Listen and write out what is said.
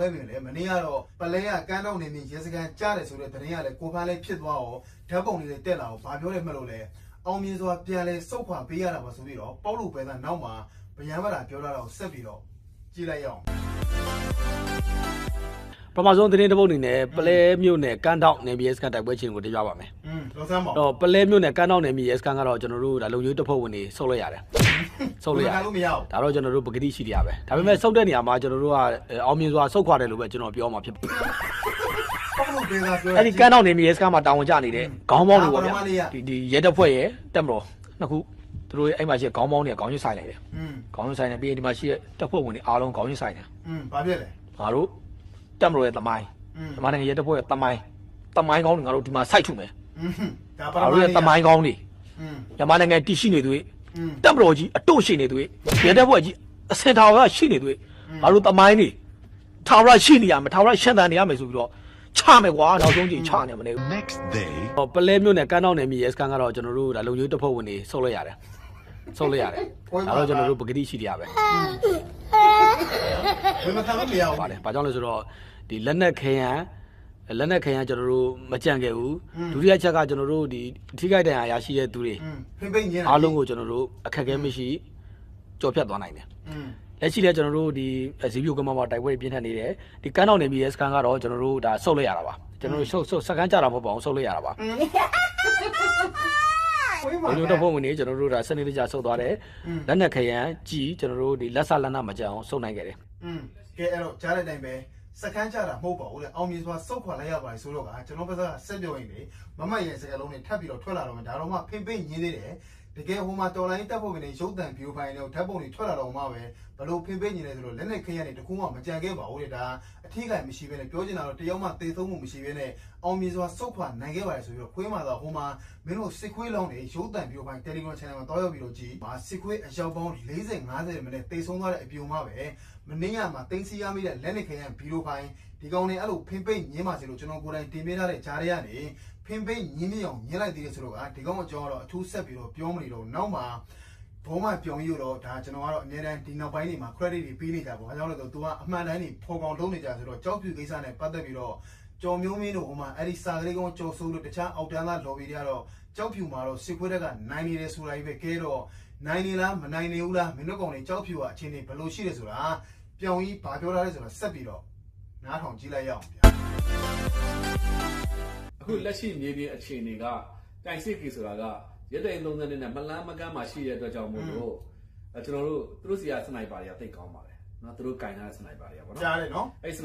ပဲပြင်လေမနေ့ကတော့ပလဲကကန်းတော့နေမြရဲစကန်ကြားတယ်ဆိုတဲ့သတင်းကလည်းကိုဖန်းလေးဖြစ်သွားတော့ဓာတ်ပုံလေးတက်လာတော့ဘာပြောလဲမှတ်လို့လဲအောင်မြင်စွာပြန်လဲစုတ်ခွာပေးရတာပါဆိုပြီးတော့ပေါက်လို့ပဲသားနောက်မှာဗျံမတာပြောလာတော့ဆက်ပြီးတော့ကြည့်လိုက်ရအောင် ပထမဆုံးသတင်းတစ်ပုဒ်အနေနဲ့ပလဲမြို့နယ်ကန်းတောက်နယ်မြေစကန်တိုက်ပွဲချင်းကိုတင်ပြပါမယ် อืมလောဆန်းပါ ။တော့ပလဲမြို့နယ်ကန်းတောက်နယ်မြေစကန်ကတော့ကျွန်တော်တို့ဒါလုံချိုးတစ်ဖက်ဝင်နေဆုတ်လိုက်ရတယ်။ဆုတ်လိုက်ရတယ် လို့မရဘူး ။ဒါတော့ကျွန်တော်တို့ပကတိရှိတရားပဲ။ဒါပေမဲ့ဆုတ်တဲ့နေရာမှာကျွန်တော်တို့ကအောင်မြင်စွာဆုတ်ခွာတယ်လို့ပဲကျွန်တော်ပြောမှာဖြစ်ပါတယ် ပေါက်လို့ပဲသားပြော ။အဲ့ဒီကန်းတောက်နယ်မြေစကန်မှာတာဝန်ကျနေတဲ့ခေါင်းပေါင်းတွေပေါ့ဗျာ ဒါပထမလေးက ။ဒီဒီရဲတပ်ဖွဲ့ရဲ့တက်မတော်နှစ်ခုသူတို့ရဲ့အဲ့မှာရှိတဲ့ခေါင်းပေါင်းတွေကခေါင်းချင်းဆိုင်လိုက်တယ် อืม ။ခေါင်းချင်းဆိုင်နေပြီးရင်ဒီမှာရှိတဲ့တပ်ဖွဲ့ဝင်တွေအားလုံးခေါင်းချင်းဆိုင်တယ် อืมဘာဖြစ်လဲ ။ငါတို့ တက်မလို့ရဲ့တမိုင်းမြန်မာနိုင်ငံရဲတပ်ဖွဲ့ရဲ့တမိုင်းတမိုင်းကောင်းတွေငါတို့ဒီမှာစိုက်ထုမယ်ဒါပါတော့ရဲ့တမိုင်းကောင်းတွေမြန်မာနိုင်ငံတည်ရှိနေသူတွေတက်မလို့ကြီးအတို့ရှိနေသူတွေရဲတပ်ဖွဲ့ကြီးအစင်ထာဝရရှိနေသူတွေငါတို့တမိုင်းတွေထာဝရရှိနေရမယ်ထာဝရရှင်းတန်နေရမယ်ဆိုပြီးတော့ချမယ်ကွာနောက်ဆုံးကြည့်ချနေမနေဘူး next day ပလဲမြို့နယ်ကန်းတောင်းနယ်မြေရဲစခန်းကတော့ကျွန်တော်တို့ဒါလုံခြုံရေးတပ်ဖွဲ့ဝင်တွေဆုတ်လိုက်ရတယ်ဆုတ်လိုက်ရတယ်ဒါတော့ကျွန်တော်တို့ပကတိရှိတရားပဲ ဘယ်မှာခံလို့မရဘူးပါတယ်ဘာကြောင့်လဲဆိုတော့ဒီလက်နက်ခရံလက်နက်ခရံကျွန်တော်တို့မကြံခဲ့ဘူးဒုတိယချက်ကကျွန်တော်တို့ဒီထိခိုက်ဒဏ်ရာရရှိတဲ့သူတွေဖိပိညင်းအားလုံးကိုကျွန်တော်တို့အခက်အခဲမရှိကြော်ဖြတ်သွားနိုင်တယ်လက်ရှိလဲကျွန်တော်တို့ဒီဇီပြိုကမ္ဘာမှာတိုက်ပွဲပြင်းထန်နေတယ်ဒီကန်းတောင်နေပြီးစကန်ကတော့ကျွန်တော်တို့ဒါဆုတ်လိုက်ရတာပါကျွန်တော်တို့ဆုတ်ဆုတ်စကန်ကြတာမဟုတ်ပါဘူးဆုတ်လိုက်ရတာပါဝင်လို့တော့ဖုန်းဝင်နေကျွန်တော်တို့ဒါစနေတကြဆုတ်သွားတယ်လက်နက်ခရံကြီးကျွန်တော်တို့ဒီလက်ဆလက်နမကြအောင်ဆုတ်နိုင်ခဲ့တယ် อืมကဲအဲ့တော့ကြားတဲ့အတိုင်းပဲစကန်းကြတာမဟုတ်ပါဘူးလေအောင်မြင်စွာစုတ်ခွာလိုက်ရပါတယ်ဆိုတော့ကကျွန်တော်ဘက်ကဆက်ပြောရင်လေမမရဲ့စကလုံးတွေထပ်ပြီးတော့ထွက်လာတော့မှဒါတော့မှဖိဖိညင်းသေးတယ်တ ကယ်ဟိုမှာတော်လိုင်းတက်ဖို့ကနေရုပ်တံပြိုဖိုင်တော့ဓာတ်ပုံတွေထွက်လာတော့မှပဲဘလို့ဖိဖိညင်းလဲဆိုတော့လက်နဲ့ခရမ်းတွေတကူမှမကြံခဲ့ပါဘူးလေဒါအထီးကမရှိဘဲနဲ့ပြောချင်တာတော့တယောက်မှသေဆုံးမှုမရှိဘဲနဲ့အောင်မြင်စွာစုတ်ခွာနိုင်ခဲ့ပါတယ်ဆိုပြီးတော့ခွေးမှာတော့ဟိုမှာမင်းတို့စစ်ခွေးလောင်းတွေရုပ်တံပြိုဖိုင် Telegram Channel မှာတောက်ရောက်ပြီးတော့ကြည်မှာစစ်ခွေးအရောက်ပေါင်း40 50မိနစ်သေဆုံးသွားတဲ့အပြုံမှပဲမနေ့ကမှတင်းစီရမိတဲ့လက်နက်ခဲယံဘီရိုဖိုင်ဒီကောင်တွေအဲ့လိုဖင်ပိတ်ညင်းပါစေလို့ကျွန်တော်ကိုယ်တိုင်တင်ပေးထားတဲ့ဂျားတွေကနေ ဖင်ပိတ်ညင်းမြအောင်ညင်းလိုက်သေးတယ်ဆိုတော့ကဒီကောင်အကြောင်းကတော့အထူးဆက်ပြီးတော့ပြောမနေတော့နောက်မှဘောမပြောင်းရတော့ဒါကျွန်တော်ကတော့အများတန်းဒီနောက်ပိုင်းတွေမှာ credit တွေပေးနေကြပါဘာကြောင့်လဲဆိုတော့ तू ကအမှန်တမ်းနေဖော်ကောင်လုံးနေကြဆိုတော့ကြောက်ပြူကိစ္စနဲ့ပတ်သက်ပြီးတော့ကြော်မျိုးမင်းတို့ဟိုမှာအဲ့ဒီစာကလေးကောင်ကြော်ဆိုးလို့တခြားအောက်တန်းသား lobby တွေကတော့ကြောက်ဖြူမှာတော့စစ်ခွေးတက်ကနိုင်နေတယ်ဆိုတာကြီးပဲကဲတော့နိုင်နေလားမနိုင်နေဘူးလားမင်းတို့ကောင်တွေကြောက်ဖြူကအချင်းတွေဘယ်လိုရှိတယ်ဆိုတာပြောင်းကြီးဘာပြောထားလဲဆိုတော့ဆက်ပြီးတော့နားထောင်ကြည့်လိုက်ရအောင်ဗျာ အခုလက်ရှိမြေပြင်အခြေအနေကတိုင်စစ်ကီဆိုတာကရက်တိန်သုံးစင်းနဲ့မလန်းမကန်းမှာရှိတဲ့အတွက်ကြောင့်မို့လို့ကျွန်တော်တို့သူတို့စီကစနိုက်ပါတွေကတိတ်ကောင်းပါတယ်နော်သူတို့ကင်ထားတဲ့စနိုက်ပါတွေကပေါ့နော်ကြားတယ်နော်အဲ့စ